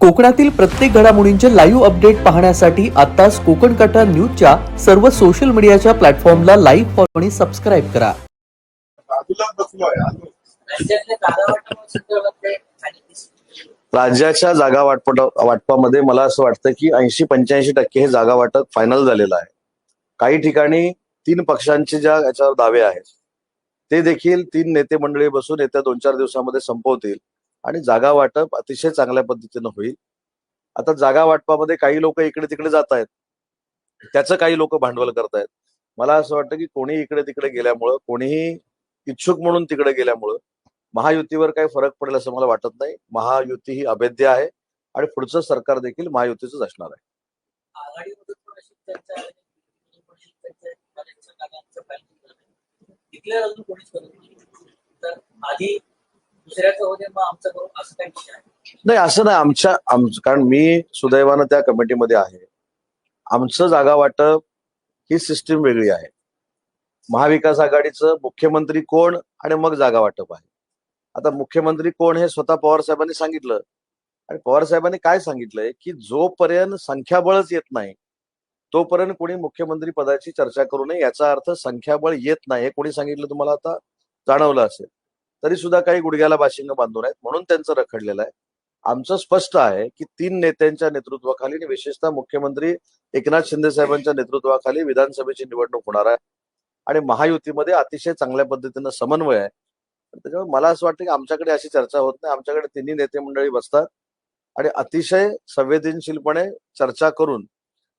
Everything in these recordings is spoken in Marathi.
कोकणातील प्रत्येक घडामोडींचे लाईव्ह अपडेट पाहण्यासाठी आताच कोकण कटा न्यूजच्या सर्व सोशल मीडियाच्या प्लॅटफॉर्मला लाईव्ह फॉलो आणि सबस्क्राईब करा. जागा राज्याच्या जागा वाटप वाटपामध्ये मला असं वाटतं की ऐंशी पंच्याऐंशी टक्के हे जागा वाटप फायनल झालेलं आहे. काही ठिकाणी तीन पक्षांचे ज्या याच्यावर दावे आहेत ते देखील तीन नेते मंडळी बसून येत्या दोन चार दिवसामध्ये संपवतील. आणि जागा वाटप अतिशय चांगल्या पद्धतीनं होईल. आता जागा वाटपामध्ये काही लोक इकडे तिकडे जात आहेत त्याचं काही लोक भांडवल करतायत. मला असं वाटतं की कोणी इकडे तिकडे गेल्यामुळं कोणीही इच्छुक म्हणून तिकडे गेल्यामुळं महायुतीवर काही फरक पडेल असं मला वाटत नाही. महायुती ही अभेद्य आहे आणि पुढचं सरकार देखील महायुतीच असणार आहे. आधी दुसऱ्याचं होते मग आमचं करू असं काही आहे नाही. असं नाही. आमच्या आमचं कारण मी सुदैवानं त्या कमिटीमध्ये आहे. आमचं जागा वाटप ही सिस्टीम वेगळी आहे. महाविकास आघाडीचं मुख्यमंत्री कोण आणि मग जागा वाटप आहे. आता मुख्यमंत्री कोण हे स्वतः पवार साहेबांनी सांगितलं. आणि पवार साहेबांनी काय सांगितलंय? की जोपर्यंत संख्याबळच येत नाही तोपर्यंत कोणी मुख्यमंत्री पदाची चर्चा करू नये. याचा अर्थ संख्याबळ येत नाही हे कोणी सांगितलं तुम्हाला आता? जाणवलं असेल. तरी सुद्धा काही गुडघ्याला बाशिंग बांधून आहेत म्हणून त्यांचं रखडलेलं आहे. आमचं स्पष्ट आहे की तीन नेत्यांच्या नेतृत्वाखाली आणि विशेषतः मुख्यमंत्री एकनाथ शिंदे साहेबांच्या नेतृत्वाखाली विधानसभेची निवडणूक होणार आहे. आणि महायुतीमध्ये अतिशय चांगल्या पद्धतीनं समन्वय आहे. त्याच्यामुळे मला असं वाटतं की आमच्याकडे अशी चर्चा होत नाही. आमच्याकडे तिन्ही नेते मंडळी बसतात आणि अतिशय संवेदनशीलपणे चर्चा करून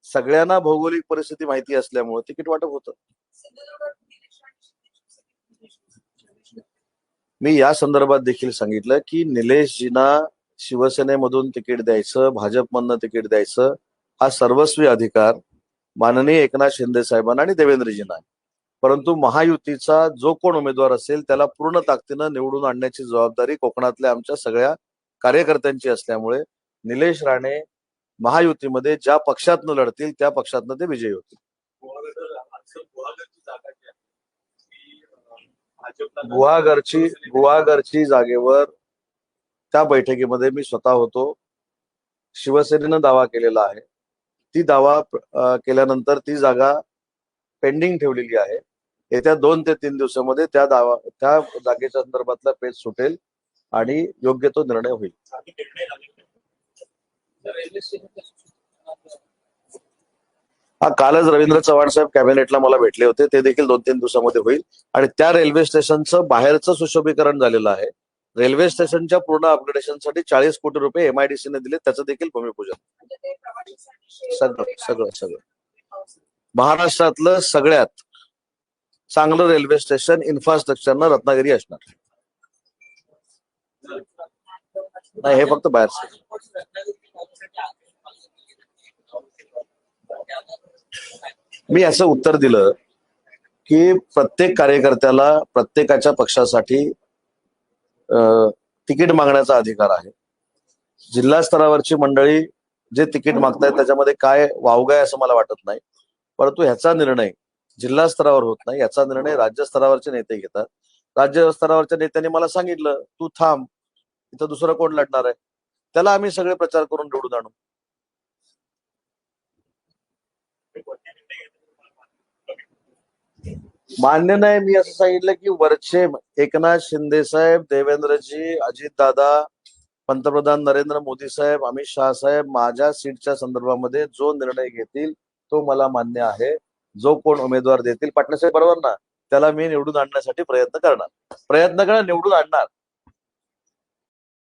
सगळ्यांना भौगोलिक परिस्थिती माहिती असल्यामुळे तिकीट वाटप होतं. मी या संदर्भात देखील सांगितलं की निलेशजीना शिवसेनेमधून तिकीट द्यायचं भाजपमधनं तिकीट द्यायचं हा सर्वस्वी अधिकार माननीय एकनाथ शिंदे साहेबांना आणि देवेंद्रजींना आहे. परंतु महायुतीचा जो कोण उमेदवार असेल त्याला पूर्ण ताकदीनं निवडून आणण्याची जबाबदारी कोकणातल्या आमच्या सगळ्या कार्यकर्त्यांची असल्यामुळे निलेश राणे महायुतीमध्ये ज्या पक्षातनं लढतील त्या पक्षातनं ते विजयी होतील गुहागर आजचं गुहागरची जागा जी आहे ती अं, भाजपला गुहागरची गुहागरची जागेवर त्या बैठकीमध्ये मी स्वतः होतो. शिवसेनेनं दावा केलेला आहे. ती दावा केल्यानंतर ती जागा पेंडिंग ठेवलेली आहे. येत्या दोन ते तीन दिवसामध्ये त्या दावा त्या जागेच्या संदर्भातला पेज सुटेल आणि योग्य तो निर्णय होईल आधी निर्णय झाले तर रेल्वे स्टेशनच्या सुशिक्षित हा कालच रवींद्र चव्हाण साहेब कॅबिनेटला मला भेटले होते. ते देखील दोन तीन दिवसामध्ये होईल. आणि त्या रेल्वे स्टेशनचं बाहेरचं सुशोभीकरण झालेलं आहे. रेल्वे स्टेशनच्या पूर्ण अपग्रेडेशनसाठी चाळीस कोटी रुपये एमआयडीसीने दिले. त्याचं देखील भूमिपूजन. सगळं सगळं सगळं. महाराष्ट्रातलं सगळ्यात चांगलं रेल्वे स्टेशन इन्फ्रास्ट्रक्चरनं रत्नागिरी असणार. नाही हे फक्त बाहेर मी असं उत्तर दिलं की प्रत्येक कार्यकर्त्याला प्रत्येकाच्या पक्षासाठी तिकीट मागण्याचा अधिकार आहे. जिल्हा स्तरावरची मंडळी जे तिकीट मागतायत त्याच्यामध्ये काय वावगाय असं मला वाटत नाही. परंतु ह्याचा निर्णय जिल्हा स्तरावर होत नाही याचा निर्णय राज्य स्तरावरचे नेते घेतात. राज्य स्तरावरच्या नेत्यांनी मला सांगितलं तू थांब इथं दुसरं कोण लढणार आहे? त्याला आम्ही सगळे प्रचार करून निवडून आणू. मान्य नाही मी असं सांगितलं की वरचे एकनाथ शिंदे साहेब देवेंद्रजी अजितदादा पंतप्रधान नरेंद्र मोदी साहेब अमित शहा साहेब माझ्या सीटच्या संदर्भामध्ये जो निर्णय घेतील तो मला मान्य आहे. जो कोण उमेदवार देतील पाटणसाहेब बरोबर ना? त्याला मी निवडून आणण्यासाठी प्रयत्न करणार. प्रयत्न करणार निवडून आणणार.